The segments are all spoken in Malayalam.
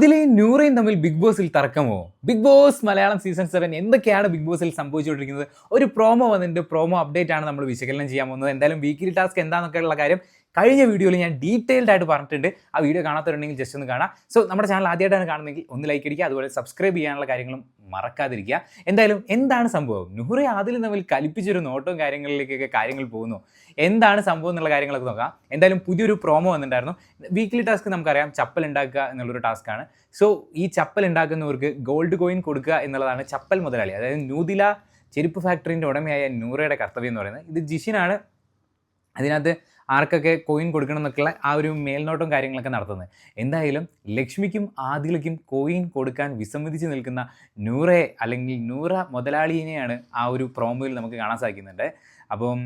ഇതിൽ നൂറയും തമ്മിൽ ബിഗ് ബോസിൽ തർക്കമോ? Big boss Malayalam season seven എന്തൊക്കെയാണ് ബിഗ് ബോസിൽ സംഭവിച്ചുകൊണ്ടിരിക്കുന്നത്? ഒരു പ്രോമോ വന്നിട്ട് പ്രോമോ അപ്ഡേറ്റ് ആണ് നമ്മൾ വിശകലനം ചെയ്യാൻ പോകുന്നത്. എന്തായാലും വീക്കിലി ടാസ്ക് എന്താണെന്നൊക്കെയുള്ള കാര്യം കഴിഞ്ഞ വീഡിയോയിൽ ഞാൻ ഡീറ്റെയിൽഡ് ആയിട്ട് പറഞ്ഞിട്ടുണ്ട്. ആ വീഡിയോ കാണാത്തവരുണ്ടെങ്കിൽ ജസ്റ്റ് ഒന്ന് കാണാം. സോ നമ്മുടെ ചാനൽ ആദ്യമായിട്ടാണ് കാണുന്നതെങ്കിൽ ഒന്ന് ലൈക്ക് അടിക്കുക അതുപോലെ സബ്സ്ക്രൈബ് ചെയ്യാനുള്ള കാര്യങ്ങളും മറക്കാതിരിക്കുക. എന്തായാലും എന്താണ് സംഭവം? നുഹുറെ ആദിൽ തമ്മിൽ കലിപ്പിച്ചൊരു നോട്ടവും കാര്യങ്ങളിലേക്കൊക്കെ കാര്യങ്ങൾ പോകുന്നു. എന്താണ് സംഭവം എന്നുള്ള കാര്യങ്ങളൊക്കെ നോക്കാം. എന്തായാലും പുതിയൊരു പ്രോമോ വന്നിട്ടുണ്ടായിരുന്നു. വീക്ക്ലി ടാസ്ക് നമുക്കറിയാം. ചപ്പൽ ഉണ്ടാക്കുക എന്നുള്ളൊരു ടാസ്ക്കാണ് സോ ഈ ചപ്പൽ ഉണ്ടാക്കുന്നവർക്ക് ഗോൾഡ് കോയിൻ കൊടുക്കുക എന്നുള്ളതാണ് ചപ്പൽ മുതലാളി. അതായത് നൂതില ചെരുപ്പ് ഫാക്ടറിന്റെ ഉടമയായ നൂറയുടെ കർത്തവ്യം എന്ന് പറയുന്നത്. ഇത് ജിഷിനാണ്. അതിനകത്ത് ആർക്കൊക്കെ കോയിൻ കൊടുക്കണം എന്നൊക്കെയുള്ള ആ ഒരു മേൽനോട്ടം കാര്യങ്ങളൊക്കെ നടത്തുന്നത്. എന്തായാലും ലക്ഷ്മിക്കും ആദിലയ്ക്കും കോയിൻ കൊടുക്കാൻ വിസമ്മതിച്ച് നിൽക്കുന്ന നൂറെ അല്ലെങ്കിൽ നൂറ മുതലാളിയെയാണ് ആ ഒരു പ്രോമോയിൽ നമുക്ക് കാണാൻ സാധിക്കുന്നുണ്ട്. അപ്പം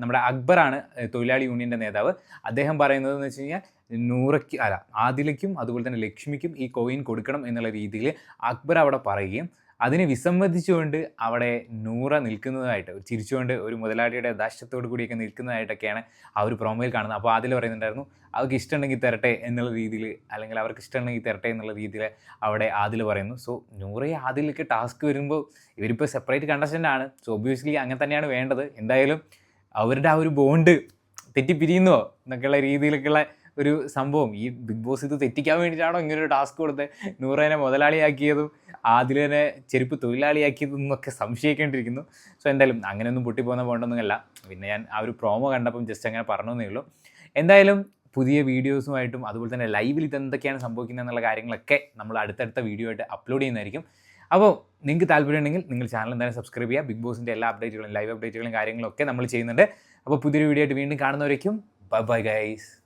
നമ്മുടെ അക്ബറാണ് തൊഴിലാളി യൂണിയന്റെ നേതാവ്. അദ്ദേഹം പറയുന്നത് എന്ന് വെച്ച് കഴിഞ്ഞാൽ നൂറയ്ക്ക് അല്ല ആദിലയ്ക്കും അതുപോലെ തന്നെ ലക്ഷ്മിക്കും ഈ കോയിൻ കൊടുക്കണം എന്നുള്ള രീതിയിൽ അക്ബർ അവിടെ പറയുകയും അതിനെ വിസമ്മതിച്ചുകൊണ്ട് അവിടെ നൂറ നിൽക്കുന്നതായിട്ട് ചിരിച്ചുകൊണ്ട് ഒരു മുതലാളിയുടെ ദാശ്യത്തോടു കൂടിയൊക്കെ നിൽക്കുന്നതായിട്ടൊക്കെയാണ് ആ ഒരു പ്രോമോയിൽ കാണുന്നത്. അപ്പോൾ അതിൽ പറയുന്നുണ്ടായിരുന്നു അവർക്ക് ഇഷ്ടമുണ്ടെങ്കിൽ തരട്ടെ എന്നുള്ള രീതിയിൽ അല്ലെങ്കിൽ അവർക്ക് ഇഷ്ടമുണ്ടെങ്കിൽ തരട്ടെ എന്നുള്ള രീതിയിൽ അവിടെ ആദിൽ പറയുന്നു. സോ നൂറയെ ആദിലേക്ക് ടാസ്ക് വരുമ്പോൾ ഇവരിപ്പോൾ സെപ്പറേറ്റ് കണ്ടസ്റ്റന്റ് ആണ്. സോ ഒബ്വിയസ്ലി അങ്ങനെ തന്നെയാണ് വേണ്ടത്. എന്തായാലും അവരുടെ ആ ഒരു ബോണ്ട് തെറ്റിപ്പിരിയുന്നോ എന്നൊക്കെയുള്ള രീതിയിലൊക്കെയുള്ള ഒരു സംഭവം. ഈ ബിഗ് ബോസ് ഇത് തെറ്റിക്കാൻ വേണ്ടിയിട്ടാണോ ഇങ്ങനൊരു ടാസ്ക് കൊടുത്ത് നൂറേനെ മുതലാളിയാക്കിയതും ആദിലിനെ ചെരുപ്പ് തൊഴിലാളിയാക്കിയതും എന്നൊക്കെ സംശയിക്കേണ്ടിയിരിക്കുന്നു. സോ എന്തായാലും അങ്ങനെയൊന്നും പൊട്ടിപ്പോകുന്ന പോകേണ്ടൊന്നുമല്ല പിന്നെ ഞാൻ ആ ഒരു പ്രോമോ കണ്ടപ്പം ജസ്റ്റ് അങ്ങനെ പറഞ്ഞതേ ഉള്ളൂ. എന്തായാലും പുതിയ വീഡിയോസുമായിട്ടും അതുപോലെ തന്നെ ലൈവിൽ ഇതെന്തൊക്കെയാണ് സംഭവിക്കുന്നത് എന്നുള്ള കാര്യങ്ങളൊക്കെ നമ്മൾ അടുത്തടുത്ത വീഡിയോ ആയിട്ട് അപ്ലോഡ് ചെയ്യുന്നതായിരിക്കും. അപ്പോൾ നിങ്ങൾക്ക് താല്പര്യം ഉണ്ടെങ്കിൽ നിങ്ങൾ ചാനൽ എന്തായാലും സബ്സ്ക്രൈബ് ചെയ്യുക. ബിഗ് ബോസിന്റെ എല്ലാ അപ്ഡേറ്റുകളും ലൈവ് അപ്ഡേറ്റുകളും കാര്യങ്ങളൊക്കെ നമ്മൾ ചെയ്യുന്നുണ്ട്. അപ്പോൾ പുതിയൊരു വീഡിയോ ആയിട്ട് വീണ്ടും കാണുന്നവരേക്കും ബൈ ബൈ ഗൈസ്